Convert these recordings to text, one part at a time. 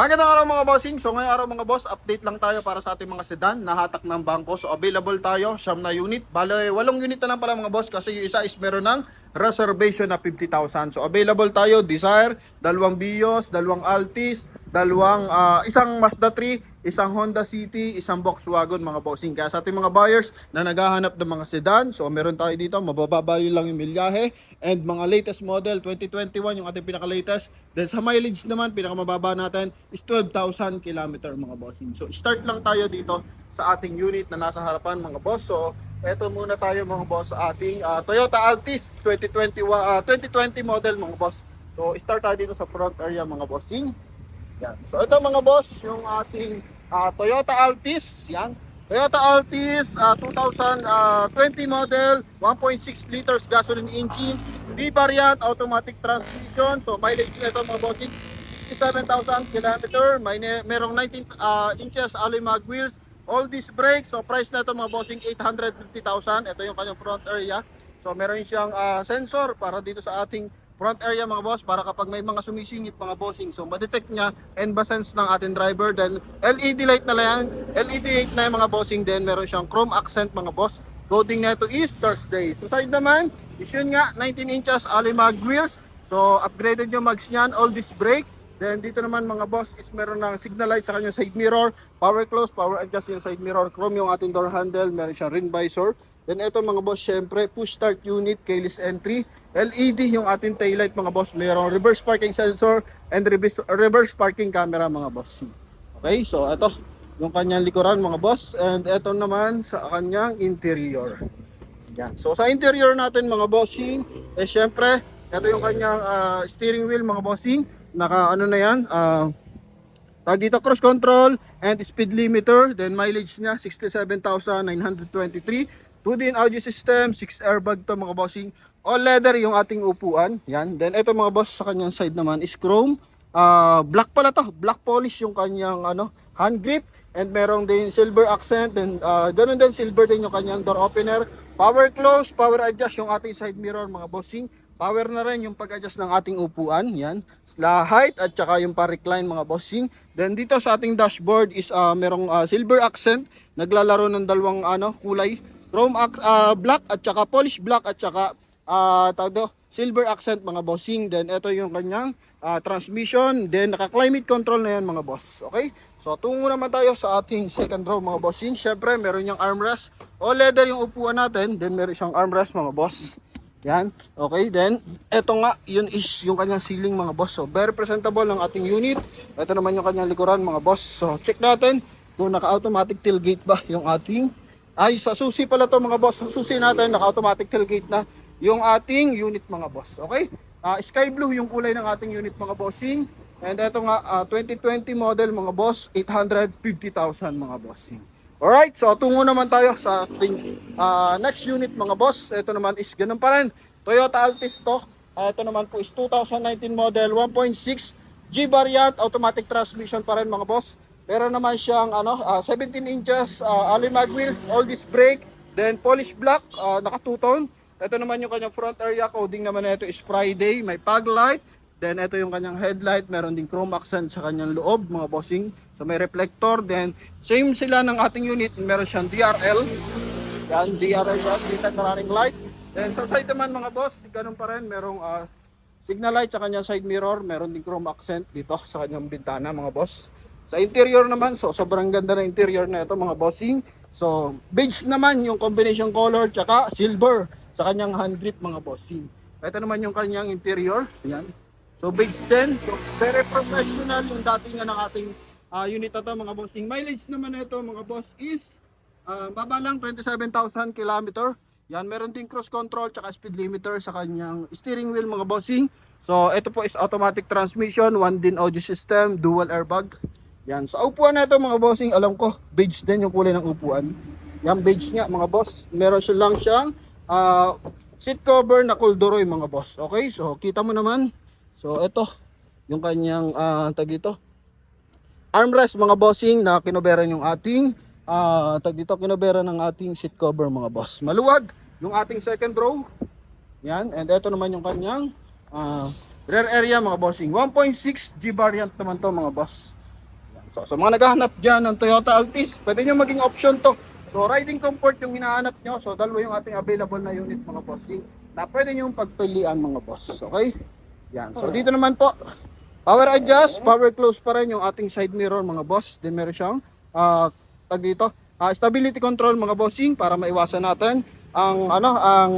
Magandang araw mga bossing. So ngayong araw mga boss, update lang tayo para sa ating mga sedan na hatak ng bangko. So available tayo, siyam na unit. Bale, walong unit na lang pala mga boss kasi yung isa is meron ng reservation na 50,000. So available tayo, Desire, dalawang Vios, dalawang Altis, dalawang ah, isang Mazda 3, isang Honda City, isang Volkswagen mga bossing. Kaya sa ating mga buyers na naghahanap ng mga sedan, so meron tayo dito, mabababali lang yung milyahe and mga latest model 2021 yung ating pinaka-latest. Then sa mileage naman, pinakamababa natin is 12,000 km mga bossing. So start lang tayo dito sa ating unit na nasa harapan mga boss. So eto muna tayo mga boss sa ating ah, Toyota Altis 2021 ah, 2020 model mga boss. So start tayo dito sa front area mga bossing. Yan. So ito mga boss, yung ating ah, Toyota Altis, yan. Toyota Altis ah, 2020 model, 1.6 liters gasoline engine, B variant automatic transmission. So mileage nito mga bossing 67,000 km, may merong 19 ah, inches alloy mag wheels, all disc brakes. So price na ito mga bossing 850,000. Ito yung kanyang front area. So meron siyang ah, sensor para dito sa ating front area mga boss para kapag may mga sumisingit mga bossing. So ma-detect niya and ma-sense ng ating driver. Then LED light na lang. LED light na yung mga bossing. Then meron siyang chrome accent mga boss. Coding nito is Thursday. Sa side naman is yun nga 19 inches alloy mag wheels so upgraded yung mags niyan. All disc brake Then dito naman mga boss is meron ng signal light sa kanyang side mirror, power close, power adjust yung side mirror, chrome yung ating door handle, meron siyang ring visor. Then ito mga boss, syempre push start unit, keyless entry, LED yung ating tail light mga boss, mayroong reverse parking sensor and reverse, reverse parking camera mga boss. Okay, so ito yung kanyang likuran mga boss and ito naman sa kanyang interior. Yan. So sa interior natin mga bossing, eh syempre, ito yung kanyang ah, steering wheel mga bossing. Naka ano na yan, ah tawag dito cruise control and speed limiter. Then mileage niya 67,923. 2D and audio system, 6 airbag to mga bossing. All leather yung ating upuan. Yan. Then ito mga boss sa kanyang side naman is chrome. Ah, black pala to. Black polish yung kanyang ano, hand grip and merong din silver accent and ah, ganun din silver din yung kanyang door opener. Power close, power adjust yung ating side mirror mga bossing. Power na rin yung pag-adjust ng ating upuan, yan. La height at saka yung pa-recline mga bossing. Then dito sa ating dashboard is ah, merong ah, silver accent, naglalaro ng dalawang ano, kulay. Chrome ah, black at saka polish black at saka do, silver accent mga bossing. Then ito yung kanyang ah, transmission. Then naka-climate control na yan mga boss. Okay? So tungo naman tayo sa ating second row mga bossing. Syempre meron yung armrest. All leather yung upuan natin. Then meron siyang armrest mga boss. Yan. Okay, then eto nga, yun is yung kanyang ceiling mga boss. So very presentable ng ating unit. Ito naman yung kanyang likuran mga boss. So check natin kung naka-automatic tailgate ba yung ating ay sa susi pala to mga boss. Sa susi natin naka-automatic tailgate na yung ating unit mga boss. Okay? Ah, sky blue yung kulay ng ating unit mga bossing. And ito nga ah, 2020 model mga boss, 850,000 mga bossing. Alright, so tungo naman tayo sa ating ah, next unit mga boss. Ito naman is ganun pa rin. Toyota Altis to. Ah, ito naman po is 2019 model 1.6 G variant automatic transmission pa rin mga boss. Pero naman siyang ano, ah, 17 inches uh, alloy mag wheels, all disc brake, then polish black, ah, naka two-tone. Ito naman yung kanyang front area coding naman nito is Friday, may fog light. Then ito yung kanyang headlight, meron din chrome accent sa kanyang loob, mga bossing. So may reflector, then same sila ng ating unit, meron siyang DRL. Yan, DRL yan, daytime running light. Then sa side naman mga boss, ganun pa rin, merong ah, signal light sa kanyang side mirror, meron din chrome accent dito sa kanyang bintana mga boss. Sa interior naman, so sobrang ganda ng interior na ito mga bossing. So beige naman yung combination color tsaka silver sa kanyang hand grip mga bossing. Ito naman yung kanyang interior. Yan. So beige din. So very professional yung dating nga ng ating ah, unit na to mga bossing. Mileage naman na ito mga boss is ah, baba lang 27,000 km. Yan, meron din cruise control tsaka speed limiter sa kanyang steering wheel mga bossing. So ito po is automatic transmission, one din audio system, dual airbag. Yan, sa upuan na ito mga bossing, alam ko, beige din yung kulay ng upuan. Yan, beige nga mga boss. Meron siya lang siyang ah, seat cover na kulduroy mga boss. Okay, so kita mo naman. So ito, yung kanyang uh, tag dito. Armrest mga bossing na kinoberan yung ating ah tag dito kinoberan ng ating seat cover mga boss. Maluwag yung ating second row. Yan, and ito naman yung kanyang ah, rear area mga bossing. 1.6 G variant naman to mga boss. So, sa mga naghahanap dyan ng Toyota Altis, pwede nyo maging option to. So, riding comfort yung hinahanap nyo. So, dalawa yung ating available na unit mga bossing na pwede nyo pagpilian mga boss. Okay? Yan. So, dito naman po, power adjust, power close pa rin yung ating side mirror mga boss. Then meron siyang, tag dito, ah, stability control mga bossing para maiwasan natin ang, ano, ang,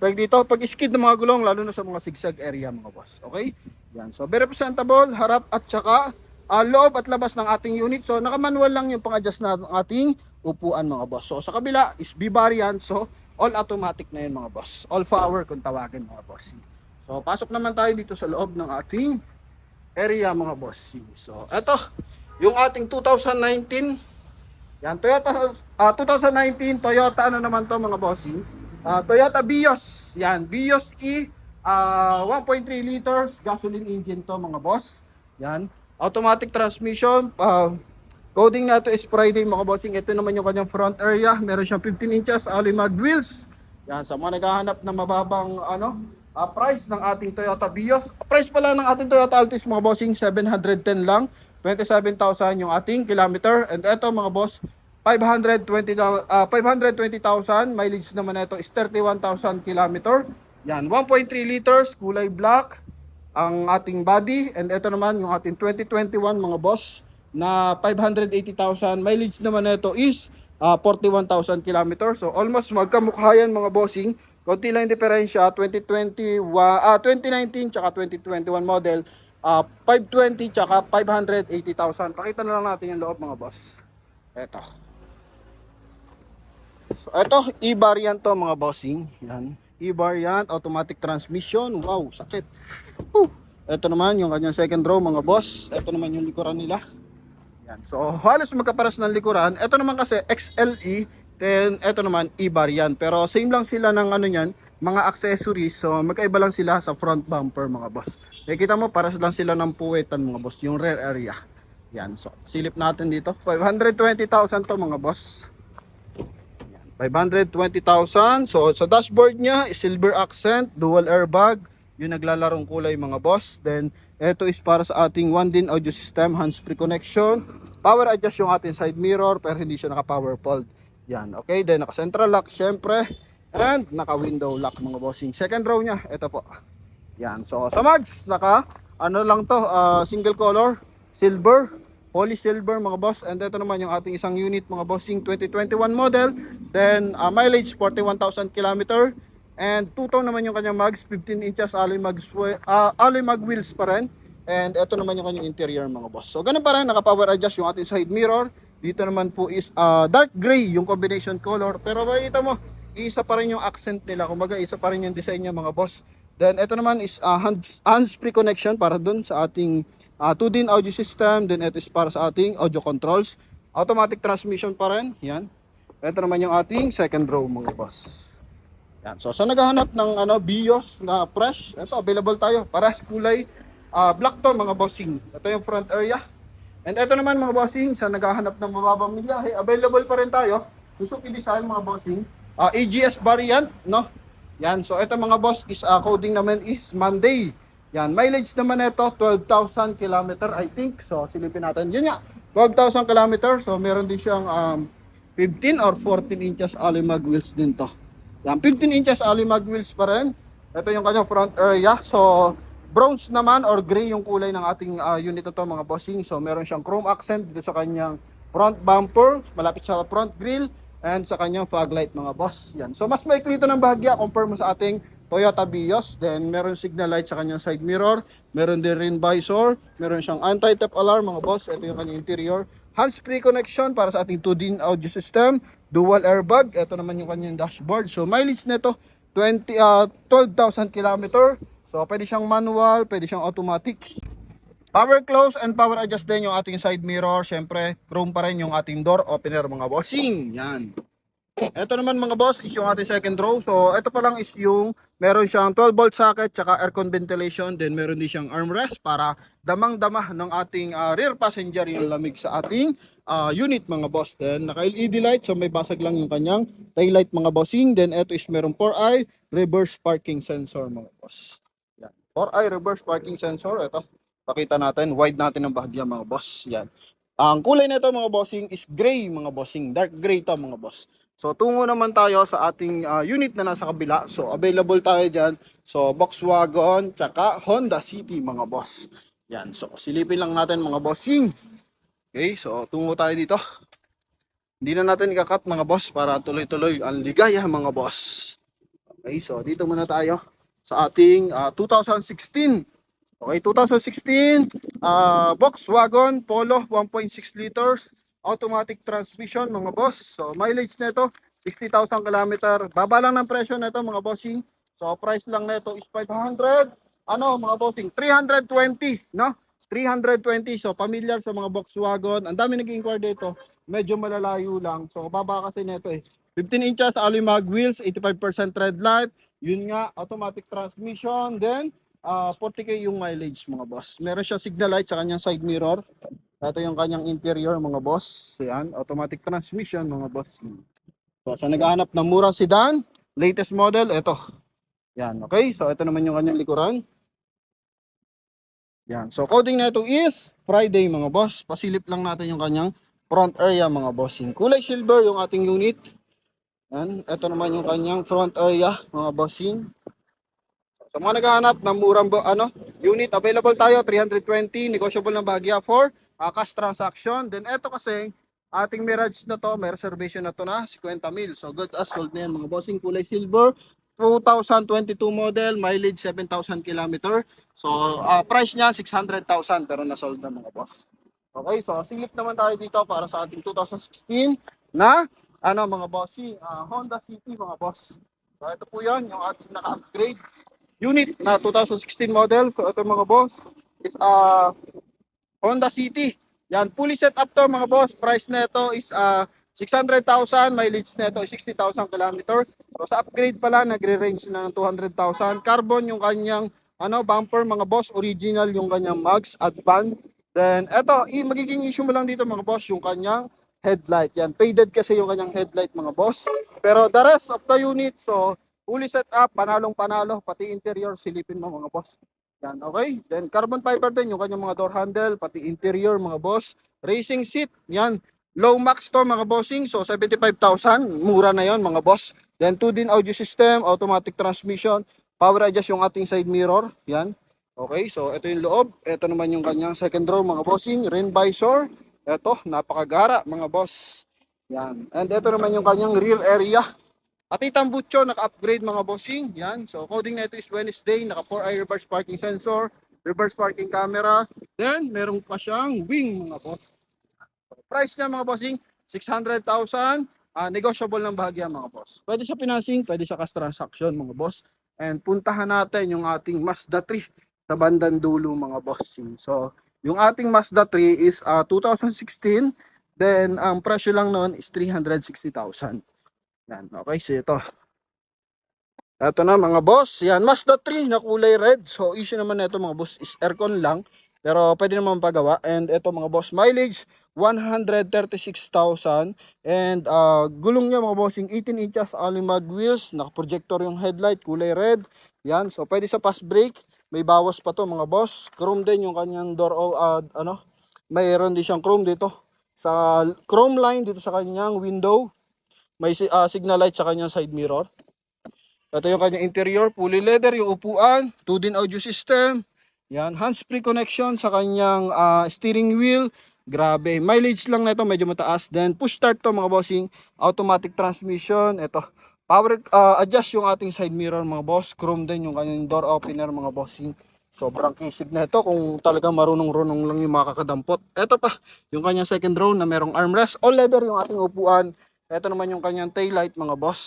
tag dito, pag skid ng mga gulong, lalo na sa mga zigzag area mga boss. Okay? Yan. So, very presentable, harap at saka ah, loob at labas ng ating unit. So, naka-manual lang yung pang-adjust na ng ating upuan mga boss. So, sa kabila is B-variant. So, all automatic na yun mga boss. All power kung tawagin mga boss. So, pasok naman tayo dito sa loob ng ating area mga boss. So, eto, yung ating 2019, yan, Toyota, ah, 2019 Toyota ano naman to mga bossing? Ah, Toyota Vios. Yan, Vios E ah, 1.3 liters gasoline engine to mga boss. Yan, automatic transmission. ah, coding na to is Friday mga bossing. Ito naman yung kanyang front area. Meron siyang 15 inches alloy mag wheels. Yan, sa mga naghahanap ng mababang ano, ah, price ng ating Toyota Vios. Price pala ng ating Toyota Altis mga bossing 710 lang. 27,000 yung ating kilometer. And eto mga boss, 520 doll- ah, 520,000 mileage naman ito is 31,000 kilometer. Yan, 1.3 liters, kulay black ang ating body and ito naman yung ating 2021 mga boss na 580,000 mileage naman ito is ah, 41,000 kilometer. So almost magkamukha yan mga bossing. Konti lang yung diferensya 2020 wa, ah, 2019 tsaka 2021 model ah, 520 tsaka 580,000. Pakita na lang natin yung loob mga boss. Eto. So, ito, e-variant to mga bossing. Yan. E-variant, automatic transmission. Wow, sakit. Whew. Ito naman yung kanyang second row mga boss. Ito naman yung likuran nila. Yan. So, halos magkaparas ng likuran. Ito naman kasi XLE. Then, ito naman e-variant. Pero same lang sila ng ano yan, mga accessories. So, magkaiba lang sila sa front bumper mga boss. Nakikita mo, paras lang sila ng puwetan mga boss. Yung rear area. Yan. So, silip natin dito. 520,000 to mga boss. 520,000. So sa dashboard niya, silver accent, dual airbag, yung naglalarong kulay mga boss. Then ito is para sa ating one din audio system, hands-free connection. Power adjust yung ating side mirror pero hindi siya naka-power fold. Yan, okay. Then naka-central lock syempre. And naka-window lock mga bossing. Second row niya, ito po. Yan. So sa mags, naka ano lang to, ah, single color, silver, Holy Silver mga boss. And ito naman yung ating isang unit mga bossing 2021 model. Then uh, mileage 41,000 km. And 2 tone naman yung kanyang mags, 15 inches alloy mag uh, alloy mag wheels pa rin. And ito naman yung kanyang interior mga boss. So ganun pa rin, naka-power adjust yung ating side mirror. Dito naman po is uh, dark gray yung combination color. Pero makikita mo, isa pa rin yung accent nila. Kumbaga, isa pa rin yung design niya mga boss. Then ito naman is uh, hand, hands-free connection para dun sa ating uh, 2-din audio system. Then ito is para sa ating audio controls. Automatic transmission pa rin. Yan. Ito naman yung ating second row mga boss. Yan. So sa naghahanap ng ano BIOS na fresh, ito available tayo. Para kulay ah, black to mga bossing. Ito yung front area. And ito naman mga bossing, sa naghahanap ng mababang milahe, available pa rin tayo. Suzuki design mga bossing. Ah, AGS variant, no? Yan, so ito mga boss is ah, coding naman is Monday. Yan, mileage naman ito 12,000 km I think. So silipin natin. Yun nga, 12,000 km. So meron din siyang um, 15 or 14 inches alloy mag wheels din to. Yan, 15 inches alloy mag wheels pa rin. Ito yung kanyang front area. So bronze naman or gray yung kulay ng ating ah, unit na to mga bossing. So meron siyang chrome accent dito sa kanyang front bumper, malapit sa front grille and sa kanyang fog light mga boss. Yan. So mas maikli ito ng bahagya compare mo sa ating Toyota Vios. Then meron signal light sa kanyang side mirror, meron din rin visor, meron siyang anti-theft alarm mga boss. Ito yung kanyang interior. Hands-free connection para sa ating 2-din audio system, dual airbag. Ito naman yung kanyang dashboard. So mileage nito 20 ah, 12,000 km. So pwede siyang manual, pwede siyang automatic. Power close and power adjust din yung ating side mirror. Siyempre, chrome pa rin yung ating door opener mga bossing. Yan. Ito naman mga boss is yung ating second row. So ito pa lang is yung meron siyang 12 volt socket tsaka aircon ventilation. Then meron din siyang armrest para damang-dama ng ating ah, rear passenger yung lamig sa ating ah, unit mga boss. Then naka LED light so may basag lang yung kanyang tail light mga bossing. Then ito is meron 4i reverse parking sensor mga boss. Yan. 4i reverse parking sensor. Ito. Pakita natin. Wide natin ang bahagya mga boss. Yan. Ang kulay nito mga bossing is gray mga bossing. Dark gray to mga boss. So tungo naman tayo sa ating ah, unit na nasa kabila. So available tayo dyan. So Volkswagen tsaka Honda City mga boss. Yan. So silipin lang natin mga bossing. Okay, so tungo tayo dito. Hindi na natin ikakat mga boss para tuloy-tuloy ang ligaya mga boss. Okay, so dito muna tayo sa ating ah, 2016. Okay, 2016 ah, Volkswagen Polo 1.6 liters automatic transmission mga boss. So mileage nito 60,000 km. Baba lang ng presyo nito mga bossing. So price lang nito is 500 ano mga bossing 320 no? 320 so familiar sa mga Volkswagen. Ang dami nag-inquire dito. Medyo malalayo lang. So baba kasi nito eh. 15 inches alloy mag wheels, 85% tread life. Yun nga, automatic transmission. Then, ah 40k yung mileage mga boss. Meron siya signal light sa kanyang side mirror. Ito yung kanyang interior mga boss. Yan, automatic transmission mga boss. So, sa naghahanap ng murang sedan, latest model, ito. Yan, okay? So, ito naman yung kanyang likuran. Yan. So, coding na ito is Friday mga boss. Pasilip lang natin yung kanyang front area mga bossing. Kulay silver yung ating unit. Yan. Ito naman yung kanyang front area mga bossing. Sa mga naghahanap ng murang ano, unit, available tayo 320, negotiable ng bahagya for uh, cash transaction. Then ito kasi ating Mirage na to, may reservation na to na 50 mil. So good as gold na yan mga bossing, kulay silver. 2022 model, mileage 7,000 km. So uh, price niya 600,000 pero na-sold na mga boss. Okay, so silip naman tayo dito para sa ating 2016 na ano mga bossy, ah, Honda City mga boss. So ito po 'yon, yung ating naka-upgrade unit na 2016 model. So ito mga boss is uh, Honda City. Yan, fully set up to mga boss. Price nito is uh, 600,000, mileage nito is 60,000 km. So sa upgrade pala nagre-range na ng 200,000. Carbon yung kanyang ano bumper mga boss, original yung kanyang mags at van. Then eto, magiging issue mo lang dito mga boss yung kanyang headlight. Yan, faded kasi yung kanyang headlight mga boss. Pero the rest of the unit, so fully set up, panalong panalo, pati interior silipin mo mga boss. Yan, okay? Then carbon fiber din yung kanyang mga door handle, pati interior mga boss. Racing seat, yan. Low max to mga bossing, so 75,000, mura na yon mga boss. Then 2-din audio system, automatic transmission, power adjust yung ating side mirror, yan. Okay, so ito yung loob, ito naman yung kanyang second row mga bossing, rain visor. Ito, napakagara mga boss. Yan. And ito naman yung kanyang rear area. Pati tambucho, naka-upgrade mga bossing. Yan. So, coding na ito is Wednesday. Naka 4 reverse parking sensor, reverse parking camera. Then, meron pa siyang wing mga boss. Price niya mga bossing, 600,000. Ah, negotiable ng bahagya mga boss. Pwede sa financing, pwede sa cash transaction mga boss. And puntahan natin yung ating Mazda 3 sa bandang dulo mga bossing. So, yung ating Mazda 3 is ah, 2016. Then, ang presyo lang noon is 360,000. Yan, okay, so ito. Ito na mga boss, yan, Mazda 3 na kulay red. So, issue naman na ito mga boss is aircon lang. Pero pwede naman pagawa. And ito mga boss, mileage 136,000. And ah, gulong niya mga bossing 18 inches alloy mag wheels. Naka-projector yung headlight, kulay red. Yan, so pwede sa fast brake. May bawas pa to mga boss. Chrome din yung kanyang door, o ah, ano, mayroon din siyang chrome dito. Sa chrome line dito sa kanyang window. May ah, signal light sa kanyang side mirror. Ito yung kanyang interior, fully leather, yung upuan, 2-din audio system. Yan, hands-free connection sa kanyang ah, steering wheel. Grabe, mileage lang na ito, medyo mataas. Then push start to mga bossing, automatic transmission. Ito, power ah, adjust yung ating side mirror mga boss. Chrome din yung kanyang door opener mga bossing. Sobrang kisig na ito kung talagang marunong-runong lang yung mga kakadampot. Ito pa, yung kanyang second row na merong armrest. All leather yung ating upuan. Ito naman yung kanyang taillight mga boss.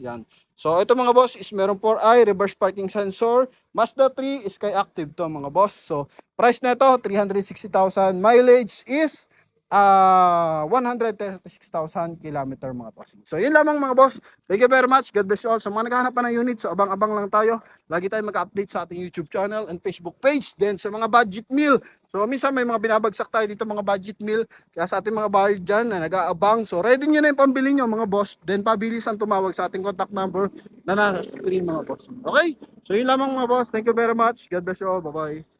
Yan. So ito mga boss is meron 4i reverse parking sensor. Mazda 3 is kay active to mga boss. So price na ito 360,000. Mileage is ah 136,000 kilometer mga boss. So yun lamang mga boss. Thank you very much. God bless you all. Sa mga naghahanap pa ng unit, so abang-abang lang tayo. Lagi tayong mag-update sa ating YouTube channel and Facebook page. Then sa mga budget meal. So minsan may mga binabagsak tayo dito mga budget meal. Kaya sa ating mga buyer dyan na nag-aabang. So ready nyo na yung pambili nyo mga boss. Then pabilisan tumawag sa ating contact number na nasa screen mga boss. Okay? So yun lamang mga boss. Thank you very much. God bless you all. Bye-bye.